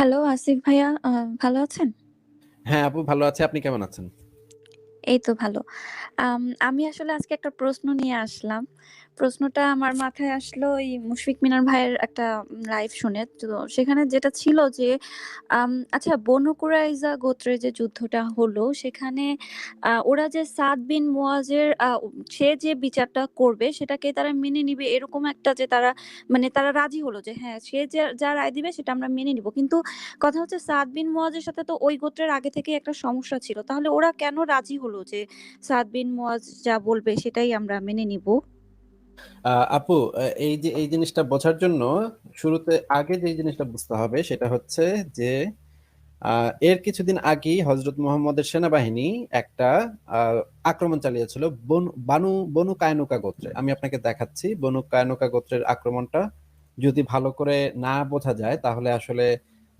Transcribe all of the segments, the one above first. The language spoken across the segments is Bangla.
হ্যালো আসিফ ভাইয়া ভালো আছেন? হ্যাঁ, আপু ভালো আছে আপনি কেমন আছেন? এই তো ভালো। আমি আসলে আজকে একটা প্রশ্ন নিয়ে আসলাম। প্রশ্নটা আমার মাথায় আসলো এই মুশফিক মিনার ভাইয়ের একটা লাইভ শুনে। তো সেখানে যেটা ছিল যে আচ্ছা বনু কুরাইজা গোত্রের যে যুদ্ধটা হলো সেখানে ওরা যে সাদ বিন মুয়াজের সে যে বিচারটা করবে সেটাকে তারা মেনে নিবে এরকম একটা যে তারা মানে তারা রাজি হলো যে হ্যাঁ, সে যে যা রায় দিবে সেটা আমরা মেনে নিব। কিন্তু কথা হচ্ছে সাদ বিন মুয়াজের সাথে তো ওই গোত্রের আগে থেকেই একটা সমস্যা ছিল। তাহলে ওরা কেন রাজি হলো যে সাদ বিন মুয়াজ যা বলবে সেটাই আমরা মেনে নিব? আপু এই যে, এই জিনিসটা বোঝার জন্য শুরুতে আগে যেই জিনিসটা বুঝতে হবে সেটা হচ্ছে যে এর কিছুদিন আগেই হযরত মুহাম্মদের সেনাবাহিনী একটা আক্রমণ চালিয়েছিল বানু, বনু কায়নুকা গোত্রে। আমি আপনাকে দেখাচ্ছি বনু কায়নুকা গোত্রের আক্রমণটা যদি ভালো করে না বোঝা যায় তাহলে আসলে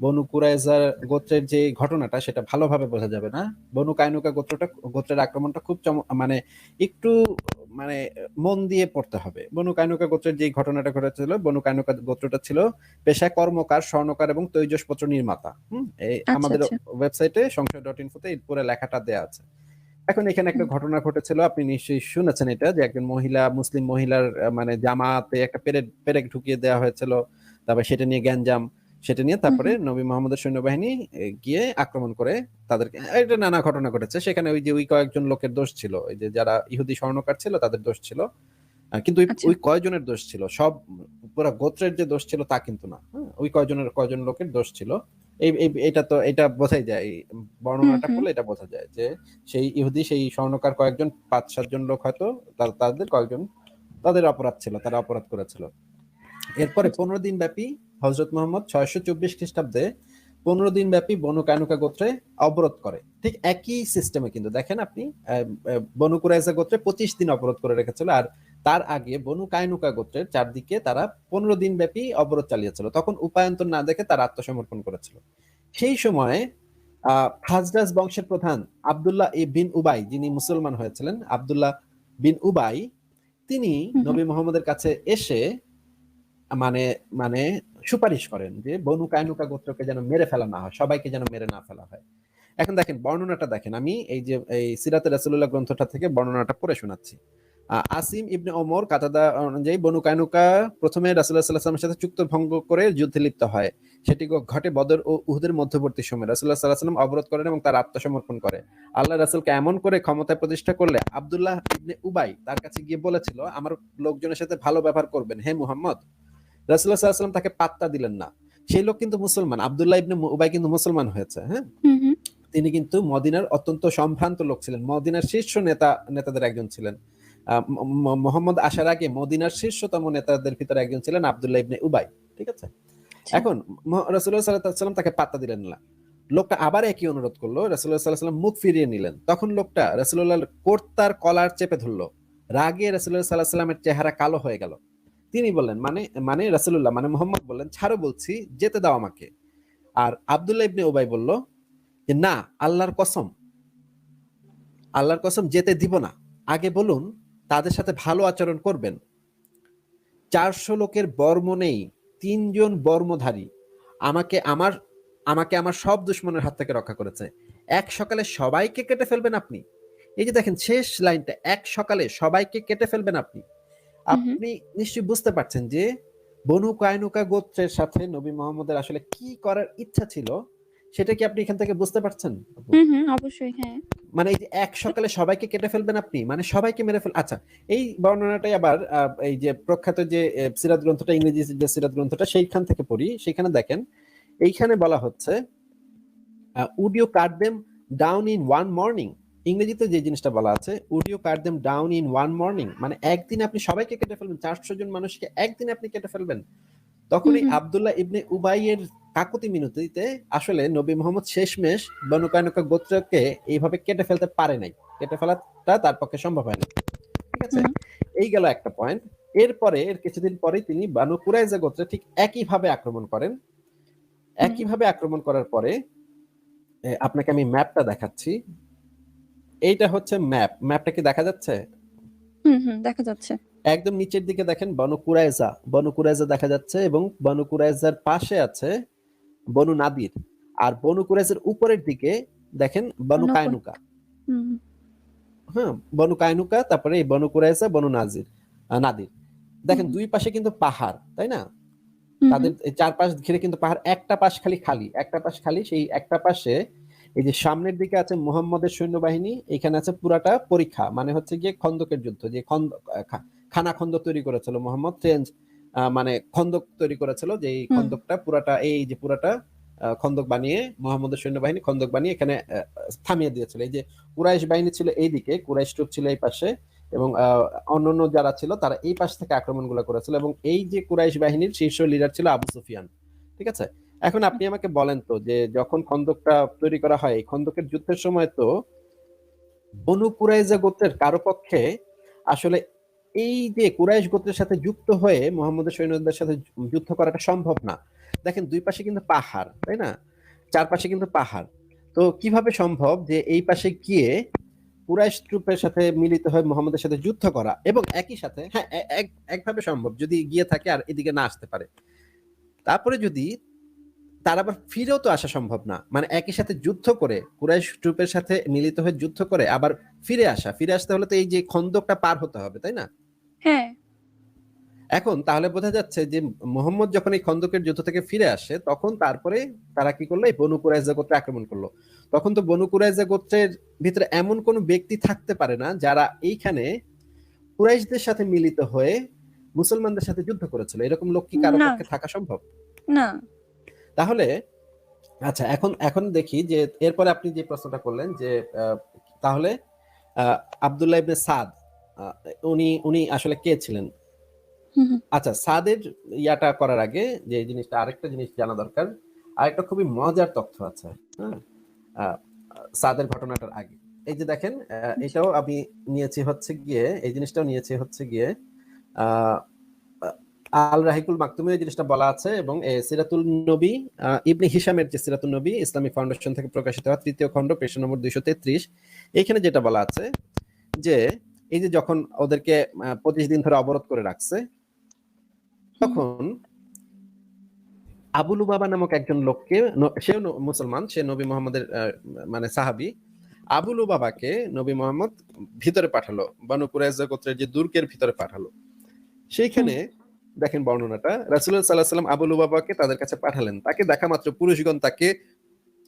বনু কুরাইজার গোত্রের যে ঘটনাটা সেটা ভালোভাবে বোঝা যাবে না। বনু কায়নুকা গোত্রটা গোত্রের আক্রমণটা খুব মানে একটু মানে মন দিয়ে পড়তে হবে। বনু কায়নুকা গোত্রের যেই ঘটনাটা ঘটেছিল, বনু কায়নুকা গোত্রটা ছিল পেশায় কর্মকার, স্বর্ণকার এবং তৈজসপত্র নির্মাতা। হুম? আচ্ছা, আমাদের আচ্ছা। ওয়েবসাইটে সংশয়.info তে এর পুরো লেখাটা দেয়া আছে। এখন এখানে একটা ঘটনা ঘটেছিল। আপনি নিশ্চয়ই শুনেছেন এটা যে একজন মহিলা মুসলিম মহিলার মানে জামাতে একটা পেরেক পেরেক ঢুকিয়ে দেওয়া হয়েছিল। তারপরে সেটা নিয়ে গ্যাঞ্জাম। সেটা নিয়ে তারপরে নবী মুহাম্মদের সৈন্যবাহিনী গিয়ে আক্রমণ করে তাদেরকে এটা নানা ঘটনা ঘটেছে। সেখানে ওই যে ওই কয়েকজন লোকের দোষ ছিল। ওই যে যারা ইহুদি স্বর্ণকার ছিল তাদের দোষ ছিল। কিন্তু ওই আচ্ছা। কয়জনের দোষ ছিল? সব পুরা গোত্রের যে দোষ ছিল তা কিন্তু না। হ্যাঁ? ওই কয়জনের কয়জন লোকের দোষ ছিল। এই এটা তো এটা বোঝাই যায়। বর্ণনাটা। পড়লে এটা বোঝা যায় যে সেই ইহুদি সেই স্বর্ণকার কয়েকজন পাঁচ সাতজন লোক হয়তো তাদের কয়েকজন তাদের অপরাধ ছিল। তারা অপরাধ করেছিল। এরপরে। ১৫ দিন ব্যাপী হযরত মুহাম্মদ ৬২৪ খ্রিস্টাব্দে ১৫ দিন ব্যাপী বনু কায়নুকা গোত্রে অবরোধ করে। ঠিক একই সিস্টেমে কিন্তু দেখেন আপনি বনু কুরাইজা গোত্রে ২৫ দিন অবরোধ করে রেখেছিল। আর তার আগে বনু কায়নুকা গোত্রের চারদিকে তারা ১৫ দিন ব্যাপী অবরোধ চালিয়েছিল। তখন উপায়ন্তর না দেখে তারা আত্মসমর্পণ করেছিল। সেই সময়ে আ খাজরাজ বংশের প্রধান আবদুল্লাহ ই বিন উবাই যিনি মুসলমান হয়েছিলেন, আবদুল্লাহ বিন উবাই তিনি। নবী মোহাম্মদের কাছে এসে মানে মানে সুপারিশ করেন যে বনু কায়নুকা গোত্রকে যেন মেরে ফেলা না হয়। সবাইকে যেন মেরে না ফেলা হয়। এখন দেখেন বর্ণনাটা দেখেন। আমি এই যে এই সিরাতে রাসূলুল্লাহ গ্রন্থটা থেকে বর্ণনাটা পড়ে শোনাচ্ছি। আসিম ইবনে ওমর কাতাদা অনুযায়ী বনু কায়নুকা ১ম এ রাসূলুল্লাহ সাল্লাল্লাহু আলাইহি ওয়াসাল্লামের সাথে চুক্ত ভঙ্গ করে যুদ্ধে লিপ্ত হয়। সেটি ঘটে বদর ও উহুদের মধ্যবর্তী সময়ে। রাসূলুল্লাহ সাল্লাল্লাহু আলাইহি ওয়াসাল্লাম অবরোধ করেন এবং তার আত্মসমর্পণ করে। আল্লাহ রাসূলকে এমন করে ক্ষমতায় প্রতিষ্ঠা করলে আবদুল্লাহ ইবনে উবাই তার কাছে গিয়ে বলেছিল, "আমার লোকজনের সাথে ভালো ব্যবহার করবেন, হে মুহাম্মদ।" সাল্লাল্লাহু তাকে পাত্তা দিলেন না। সেই লোক কিন্তু মুসলমান। আব্দুল্লাহ ইবনে উবাই কিন্তু মুসলমান হয়েছে। হ্যাঁ? তিনি কিন্তু মদিনার অত্যন্ত সম্ভ্রান্ত লোক ছিলেন। মদিনার শীর্ষ নেতা নেতাদের একজন ছিলেন। মোহাম্মদ আসার আগে মদিনার শীর্ষতম নেতাদের ভিতরে একজন ছিলেন আব্দুল্লাহ ইবনে উবাই। ঠিক আছে? আচ্ছা। এখন ম রাসূলুল্লাহ সাল্লাল্লাহু আলাইহি ওয়াসাল্লাম তাকে পাত্তা দিলেন না। লোকটা আবার একই অনুরোধ করল রাসূলুল্লাহ সাল্লাল্লাহু মুখ ফিরিয়ে নিলেন। তখন লোকটা রাসূলুল্লাহর কর্তার কলার চেপে ধরলো রাগে রাসূলুল্লাহ সাল্লাল্লাহু আলাইহি ওয়াসাল্লামের চেহারা কালো হয়ে গেল। তিনি বললেন মানে মানে রাসূলুল্লাহ মানে মুহাম্মদ বললেন, "ছাড়ো বলছি, যেতে দাও আমাকে।" আর আব্দুল্লাহ ইবনে ওবাই বলল যে, "না, আল্লাহর কসম আল্লাহর কসম যেতে দিব না। আগে বলুন তাদের সাথে ভালো আচরণ করবেন। ৪০০ লোকের বর্ম নেই, তিনজন বর্মধারী। আমাকে আমার আমাকে আমার সব দুশমনের হাত থেকে রক্ষা করেছে। এক সকালে সবাইকে কেটে ফেলবেন আপনি। এই যে দেখেন শেষ লাইনটা, এক সকালে সবাইকে কেটে ফেলবেন আপনি। আপনি নিশ্চয়ই বুঝতে পারছেন যে বনু কায়নুকা গোত্রের সাথে নবী মোহাম্মদের আসলে কি করার ইচ্ছা ছিল, সেটা কি আপনি এখান থেকে বুঝতে পারছেন? হুম। অবশ্যই হ্যাঁ। মানে এই যে এক সকালে সবাইকে কেটে ফেলবেন আপনি। মানে সবাইকে মেরে ফেল আচ্ছা এই বর্ণনাটাই আবার এই যে প্রখ্যাত যে সিরাত গ্রন্থটা ইংরেজি যে সিরাত গ্রন্থটা সেইখান থেকে পড়ি। সেখানে দেখেন এইখানে বলা হচ্ছে would you cut them down in one morning? ইংরেজিতে যে জিনিসটা বলা আছে would you cut them down in one morning? মানে একদিনে আপনি সবাইকে কেটে ফেলবেন। ৪০০ জন মানুষকে একদিনে আপনি কেটে ফেলবেন। তখন এই। আব্দুল্লাহ ইবনে উবাইয়ের কাকুতি মিনতিতে আসলে নবী মোহাম্মদ শেষমেশ বনু কায়নুকা গোত্রকে এইভাবে কেটে ফেলতে পারে নাই। কেটে ফেলাটা তার পক্ষে সম্ভব হয় নাই। ঠিক আছে? এই গেল একটা পয়েন্ট। এরপরে এর কিছুদিন পরেই তিনি বানু কুরাইজা গোত্রে ঠিক একইভাবে আক্রমণ করেন। একইভাবে আক্রমণ করার পরে আপনাকে আমি ম্যাপটা দেখাচ্ছি। এইটা হচ্ছে ম্যাপ। ম্যাপটা কি দেখা যাচ্ছে? হুম, হুম। দেখা যাচ্ছে। একদম নিচের দিকে দেখেন বনু কুরাইজা। বনু কুরাইজা দেখা যাচ্ছে এবং বনু কুরাইজার পাশে আছে বনু নাদির আর বনু কুরাইজের উপরের দিকে দেখেন বনু কায়নুকা হ্যাঁ বনু কায়নুকা তারপরে এই বনু কুরাইজা বনু নাজির নাদির দেখেন দুই পাশে কিন্তু পাহাড় তাই না তাদের চারপাশ ঘিরে কিন্তু পাহাড় একটা পাশ খালি খালি একটা পাশ খালি সেই একটা পাশে এই যে সামনের দিকে আছে মুহাম্মদের সৈন্যবাহিনী এখানে আছে পুরাটা পরীক্ষা মানে হচ্ছে গিয়ে খন্দকের যুদ্ধ যে খন্দ খানা খন্দক তৈরি করেছিল মোহাম্মদ ট্রেঞ্জ মানে খন্দক তৈরি করেছিল যে এই খন্দকটা পুরাটা এই যে পুরাটা খন্দক বানিয়ে মোহাম্মদের সৈন্যবাহিনী খন্দক বানিয়ে এখানে থামিয়ে দিয়েছিল। এই যে কুরাইশ বাহিনী ছিল এই দিকে কুরাইশ ট্রুপ ছিল এই পাশে এবং আহ, অন্যান্য যারা ছিল তারা এই পাশ থেকে আক্রমণগুলো করেছিল এবং এই যে কুরাইশ বাহিনীর শীর্ষ লিডার ছিল আবু সুফিয়ান ঠিক আছে? এখন আপনি আমাকে বলেন তো যে যখন খন্দকটা তৈরি করা হয় খন্দকের যুদ্ধের সময় তো বনু কুরাইজা গোত্রের কারও পক্ষে আসলে এই যে কুরাইশ গোত্রের সাথে যুক্ত হয়ে মোহাম্মদের সৈন্যদের সাথে যুদ্ধ করাটা সম্ভব না। দেখেন দুই পাশে কিন্তু পাহাড়, তাই না? চারপাশে কিন্তু পাহাড়। তো কীভাবে সম্ভব যে এই পাশে গিয়ে কুরাইশ ট্রুপের সাথে মিলিত হয়ে মোহাম্মদের সাথে যুদ্ধ করা এবং একই সাথে হ্যাঁ এক- একভাবে সম্ভব যদি গিয়ে থাকে আর এদিকে না আসতে পারে। তারপরে যদি তার আবার ফিরেও তো আসা সম্ভব না। মানে একই সাথে যুদ্ধ করে কুরাইশ ট্রুপের সাথে মিলিত হয়ে যুদ্ধ করে আবার ফিরে আসা। ফিরে আসতে হলে তো এই যে খন্দকটা পার হতে হবে তাই না? হ্যাঁ। এখন তাহলে বোঝা যাচ্ছে যে মোহাম্মদ যখন এই খন্দকের যুদ্ধ থেকে ফিরে আসে তখন তারপরে তারা কি করল? এই বনু কুরাইজা গোত্রে আক্রমণ করল। তখন তো বনু কুরাইজা গোত্রের ভিতরে এমন কোন ব্যক্তি থাকতে পারে না যারা এইখানে কুরাইশদের সাথে মিলিত হয়ে মুসলমানদের সাথে যুদ্ধ করেছিল। এরকম লোক কি কারও পক্ষে থাকা সম্ভব? না। তাহলে আচ্ছা এখন এখন দেখি যে এরপরে আপনি যে প্রশ্নটা করলেন যে তাহলে আব্দুল্লাহ ইবনে সাদ উনি উনি আসলে কে ছিলেন? আচ্ছা সাদের ইয়াটা করার আগে যে এই জিনিসটা আরেকটা জিনিস জানা দরকার। আরেকটা খুবই মজার তথ্য আছে হ্যাঁ? সাদের ঘটনাটার আগে। এই যে দেখেন আহ, এটাও আমি নিয়েছি হচ্ছে গিয়ে এই জিনিসটাও নিয়েছি হচ্ছে গিয়ে আহ, আল রাহিকুল মাকতুমে জিনিসটা বলা আছে এবং সিরাতুল নবী ইবনে হিসামের যে সিরাতুল নবী ইসলামিক ফাউন্ডেশন থেকে প্রকাশিত হয়, তৃতীয় খণ্ড, পেশ নম্বর দুইশো তেত্রিশ। এখানে যেটা বলা আছে যে, এই যে যখন ওদেরকে পঁচিশ দিন ধরে অবরোধ করে রাখছে, তখন আবুলু বাবা নামক একজন লোককে সেও মুসলমান, সে নবী মোহাম্মদের মানে সাহাবি আবুলু বাবাকে নবী মোহাম্মদ ভিতরে পাঠালো, বানু কুরাইজা গোত্রের যে দুর্গের ভিতরে পাঠালো। সেইখানে দেখেন বর্ণনাটা। রাসুল্লাহ সাল্লাহ সাল্লাম আবুলু বাবাকে তাদের কাছে পাঠালেন। তাকে দেখা মাত্র পুরুষগণ তাকে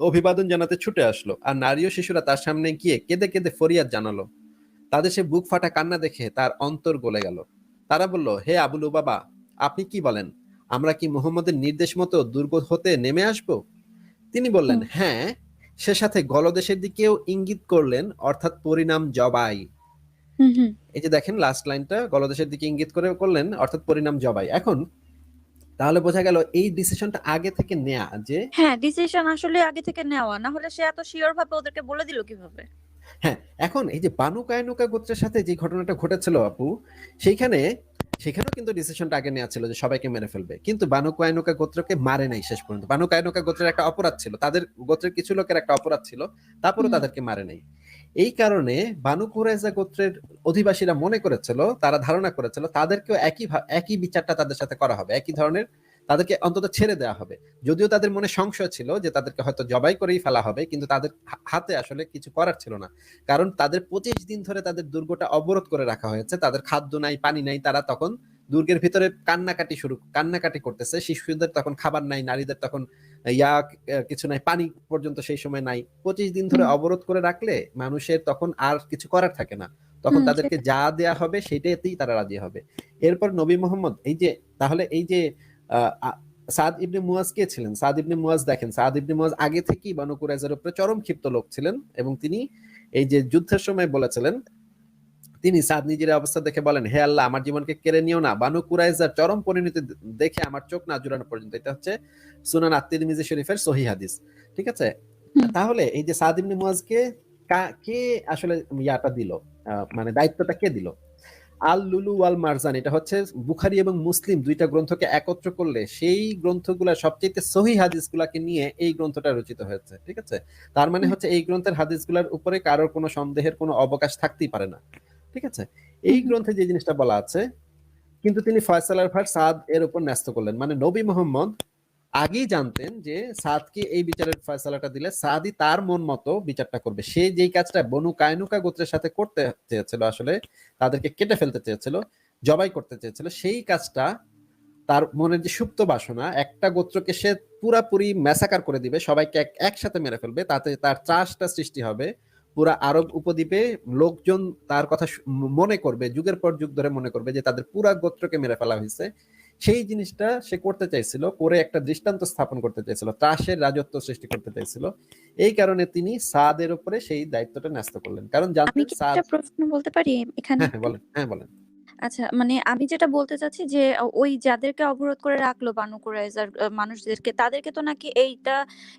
অভিবাদন জানাতে ছুটে আসলো। আর নারী ও শিশুরা তার সামনে গিয়ে কেঁদে কেঁদে ফরিয়াদ জানালো। তাদের সে বুক ফাটা কান্না দেখে তার অন্তর গলে গেল। তারা বলল হে আবুলু বাবা আপনি কি বলেন? আমরা কি মোহাম্মদের নির্দেশ মতো দুর্গ হতে নেমে আসব? তিনি বললেন হ্যাঁ সে সাথে গলদেশের দিকেও ইঙ্গিত করলেন অর্থাৎ পরিণাম জবাই। এই যে দেখেন লাস্ট লাইনটা গলদেশের দিকে ইঙ্গিত করে করলেন অর্থাৎ পরিণাম জবাই। এখন তাহলে বোঝা গেল এই ডিসিশনটা আগে থেকে নেয়া যে হ্যাঁ ডিসিশন আসলে আগে থেকে নেওয়া না হলে সে এত শিওর ভাবে ওদেরকে বলে দিল কীভাবে? হ্যাঁ এখন এই যে বানু কায়নুকা গোত্রের সাথে যে ঘটনাটা ঘটেছিল আপু সেইখানে সেখানেও কিন্তু ডিসিশনটা আগে নেওয়া ছিল যে সবাইকে মেরে ফেলবে। কিন্তু বানু কায়নুকা গোত্রকে মারে নাই শেষ পর্যন্ত। বানু কায়নুকা গোত্রের একটা অপরাধ ছিল। তাদের গোত্রের কিছু লোকের একটা অপরাধ ছিল। তারপরেও হুম। তাদেরকে মারে নাই। এই কারণে বানু কুরাইজা গোত্রের অধিবাসীরা মনে করেছিল, তারা ধারণা করেছিল তাদেরকেও একই একই বিচারটা তাদের সাথে করা হবে, একই ধরনের তাদেরকে অন্তত ছেড়ে দেওয়া হবে। যদিও তাদের মনে সংশয় ছিল যে তাদেরকে হয়তো জবাই করেই ফেলা হবে, কিন্তু তাদের হাতে আসলে কিছু করার ছিল না। কারণ তাদের পঁচিশ দিন ধরে তাদের দুর্গটা অবরোধ করে রাখা হয়েছে, তাদের খাদ্য নাই, পানি নাই, তারা তখন দুর্গের ভিতরে কান্নাকাটি শুরু, কান্নাকাটি করতেছে, শিশুদের তখন খাবার নাই, নারীদের তখন ইয়া কিছু নাই পানি পর্যন্ত সেই সময় নাই। পঁচিশ দিন ধরে অবরোধ করে রাখলে মানুষের তখন আর কিছু করার থাকে না। তখন তাদেরকে যা দেয়া হবে সেটাতেই তারা রাজি হবে। এরপর নবী মোহাম্মদ এই যে তাহলে এই যে আহ, সাদ ইবনে মুয়াজ কে ছিলেন? সাদ ইবনে মুয়াজ দেখেন সাদ ইবনে মুয়াজ আগে থেকেই বানু কুরাইজার উপরে চরম ক্ষিপ্ত লোক ছিলেন এবং তিনি এই যে যুদ্ধের সময় বলেছিলেন তিনি সাদ নিজের অবস্থা দেখে বলেন হে আল্লাহ আমার জীবনকে কেড়ে নিও না। বানু কুরাইজার চরম পরিণতি দেখে আমার চোখ না জুড়ানো পর্যন্ত। এটা হচ্ছে সুনান আত্মিরমিজি শরীফের সহি হাদিস। ঠিক আছে? তাহলে এই যে সাদ ইবনে মুয়াজকে কে আসলে ইয়াটা দিল? মানে দায়িত্বটা কে দিল? আল লুলু ওয়াল মারজান এটা হচ্ছে বুখারি এবং মুসলিম দুইটা গ্রন্থকে একত্র করলে সেই গ্রন্থগুলা সবচেয়ে সহি হাদিসগুলাকে নিয়ে এই গ্রন্থটা রচিত হয়েছে। ঠিক আছে? তার মানে হচ্ছে এই গ্রন্থের হাদিসগুলার উপরে কারোর কোনো সন্দেহের কোনো অবকাশ থাকতেই পারে না। ঠিক আছে? এই গ্রন্থে যে জিনিসটা বলা আছে কিন্তু তিনি ফয়সালার ভার সাদ এর উপর ন্যস্ত করলেন। মানে নবী মোহাম্মদ আগেই জানতেন যে সাদকে এই বিচারের ফয়সালাটা দিলে সাদই তার মন মতো বিচারটা করবে। সে যেই কাজটা বনু কায়নুকা গোত্রের সাথে করতে চেয়েছিল আসলে তাদেরকে কেটে ফেলতে চেয়েছিল জবাই করতে চেয়েছিল সেই কাজটা তার মনের যে সুপ্ত বাসনা একটা গোত্রকে সে পুরাপুরি ম্যাসাকার করে দিবে সবাইকে একসাথে মেরে ফেলবে তাতে তার ত্রাসটা সৃষ্টি হবে। পুরা আরব উপদ্বীপে লোকজন তার কথা মনে করবে যুগের পর যুগ ধরে মনে করবে যে তাদের পুরা গোত্রকে মেরে ফেলা হয়েছে। সেই জিনিসটা সে করতে চাইছিল করে একটা দৃষ্টান্ত স্থাপন করতে চাইছিল ত্রাসের রাজত্ব সৃষ্টি করতে চাইছিল। এই কারণে তিনি সাদের উপরে সেই দায়িত্বটা ন্যস্ত করলেন। কারণ জানতেন প্রশ্ন বলতে পারি? এখানে হ্যাঁ হ্যাঁ বলেন হ্যাঁ বলেন। আচ্ছা মানে আমি যেটা বলতে চাচ্ছি যে ওই যাদেরকে অবরোধ করে রাখল বানু কুরাইজার মানুষদেরকে তাদেরকে তো নাকি এইটা,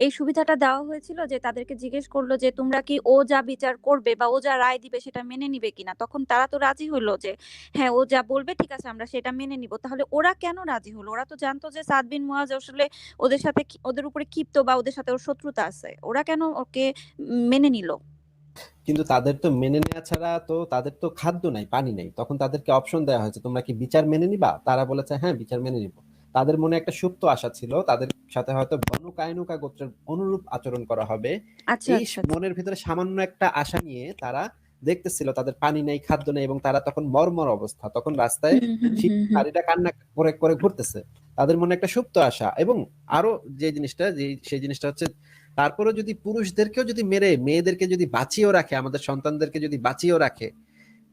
এই সুবিধাটা দেওয়া হয়েছিল যে, তাদেরকে জিজ্ঞেস করল যে, তোমরা কি ও যা বিচার করবে বা ও যা রায় দিবে সেটা মেনে নিবে কিনা? তখন তারা তো রাজি হলো যে হ্যাঁ ও যা বলবে, ঠিক আছে, আমরা সেটা মেনে নিব। তাহলে ওরা কেন রাজি হলো? ওরা তো জানতো যে, সাদ বিন মুয়াজ আসলে ওদের সাথে ওদের উপরে ক্ষিপ্ত বা ওদের সাথে ওর শত্রুতা আছে। ওরা কেন ওকে মেনে নিল? কিন্তু তাদের তো মেনে নেওয়া ছাড়া তো তাদের তো খাদ্য নাই পানি নাই। তখন তাদেরকে অপশন দেওয়া হয়েছে তোমরা কি বিচার মেনে নিবা? তারা বলেছে হ্যাঁ বিচার মেনে নিব। তাদের মনে একটা সুপ্ত আশা ছিল তাদের সাথে হয়তো বনু কায়নুকা গোত্রের অনুরূপ আচরণ করা হবে। আচ্ছা এই আচ্ছা মনের ভিতরে সামান্য একটা আশা নিয়ে তারা দেখতেছিল তাদের পানি নেই খাদ্য নেই এবং তারা তখন মর্মর অবস্থা। তখন রাস্তায়। নারীরা কান্না করে করে ঘুরতেছে। তাদের মনে একটা সুপ্ত আশা এবং আরও যে জিনিসটা যে সেই জিনিসটা হচ্ছে তারপরে যদি পুরুষদেরকেও যদি মেরে মেয়েদেরকে যদি বাঁচিয়েও রাখে আমাদের সন্তানদেরকে যদি বাঁচিয়েও রাখে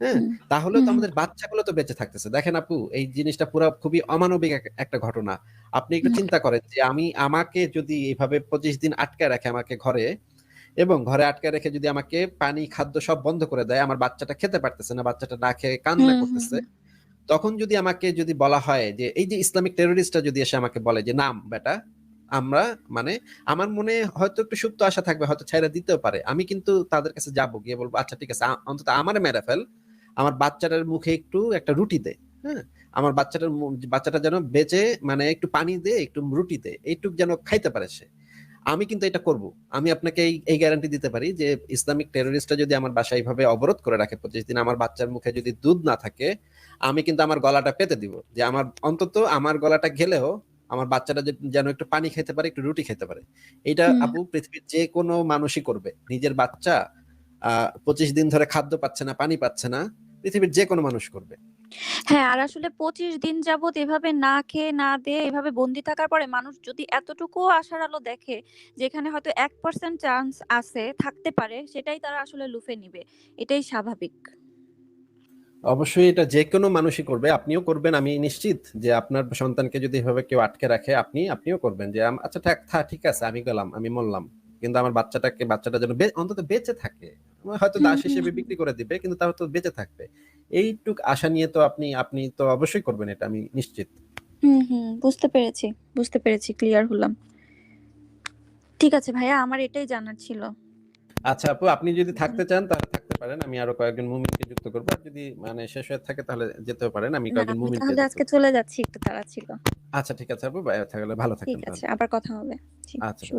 হ্যাঁ হুম, তাহলেও তো আমাদের বাচ্চাগুলো তো বেঁচে থাকতেছে। দেখেন আপু এই জিনিসটা পুরো খুবই অমানবিক একটা ঘটনা। আপনি একটু চিন্তা করেন যে আমি আমাকে যদি এইভাবে পঁচিশ দিন আটকে রাখে আমাকে ঘরে এবং ঘরে আটকে রেখে যদি আমাকে পানি খাদ্য সব বন্ধ করে দেয় আমার বাচ্চাটা খেতে পারতেছে না বাচ্চাটা না খেয়ে কান্না করতেছে তখন যদি আমাকে যদি বলা হয় যে এই যে ইসলামিক টেরোরিস্টটা যদি এসে আমাকে বলে যে নাম বেটা আমরা মানে আমার মনে হয়তো একটু সুপ্ত আশা থাকবে, হয়তো ছেড়ে দিতেও পারে। আমি কিন্তু তাদের কাছে যাব, গিয়ে বলব আচ্ছা ঠিক আছে অন্তত আমারে মেরে ফেল। আমার বাচ্চাটার মুখে একটু একটা রুটি দে হ্যাঁ? আমার বাচ্চাটার বাচ্চাটা যেন বেঁচে মানে একটু পানি দে, একটু রুটি দে, এইটুক যেন খাইতে পারে সে। আমি কিন্তু এটা করব। আমি আপনাকে এই এই গ্যারান্টি দিতে পারি যে ইসলামিক টেরোরিস্টটা যদি আমার বাসায় এইভাবে অবরোধ করে রাখে পঁচিশ দিন, আমার বাচ্চার মুখে যদি দুধ না থাকে, আমি কিন্তু আমার গলাটা পেতে দিব। যে আমার, অন্তত আমার গলাটা গেলেও আমার বাচ্চাটা যেন একটু পানি খেতে পারে একটু রুটি খেতে পারে। এটা আপু পৃথিবীর যে কোনো মানুষই করবে। নিজের বাচ্চা পঁচিশ দিন ধরে খাদ্য পাচ্ছে না পানি পাচ্ছে না পৃথিবীর যে কোনো মানুষ করবে। হ্যাঁ আর আসলে পঁচিশ দিন যাবত এভাবে না খেয়ে না দিয়ে এভাবে বন্দি থাকার পরে মানুষ যদি এতটুকু আশার আলো দেখে যেখানে হয়তো এক পার্সেন্ট চান্স আছে থাকতে পারে সেটাই তারা আসলে লুফে নিবে। এটাই স্বাভাবিক। অবশ্যই এটা যে কোনো মানুষই করবে আপনিও করবেন আমি নিশ্চিত যে আপনার সন্তানকে যদি এভাবে কেউ আটকে রাখে আপনি আপনিও করবেন যে আচ্ছা থাক ঠিক আছে আমি গেলাম আমি মরলাম। কিন্তু আমার বাচ্চাটাকে বাচ্চাটা যেন অন্তত বেঁচে থাকে। হয়তো দাস হিসেবে বিক্রি করে দিবে কিন্তু তাও তো বেঁচে থাকবে। এইটুক আশা নিয়ে তো আপনি আপনি তো অবশ্যই করবেন এটা আমি নিশ্চিত। হুম হুম বুঝতে পেরেছি বুঝতে পেরেছি ক্লিয়ার হলাম। ঠিক আছে ভাইয়া আমার এটাই জানার ছিল। আচ্ছা আপু আপনি যদি থাকতে চান তাহলে পারেন আমি আরও কয়েকজন মুমিনকে যুক্ত করব। আর যদি মানে শেষ হয়ে থাকে তাহলে যেতে পারেন আমি কয়েকজন মুমিন তাহলে আজকে চলে যাচ্ছি একটু তাড়া ছিল আচ্ছা ঠিক আছে আপু ভালো থাকেন ঠিক আছে আবার কথা হবে। ঠিক আচ্ছা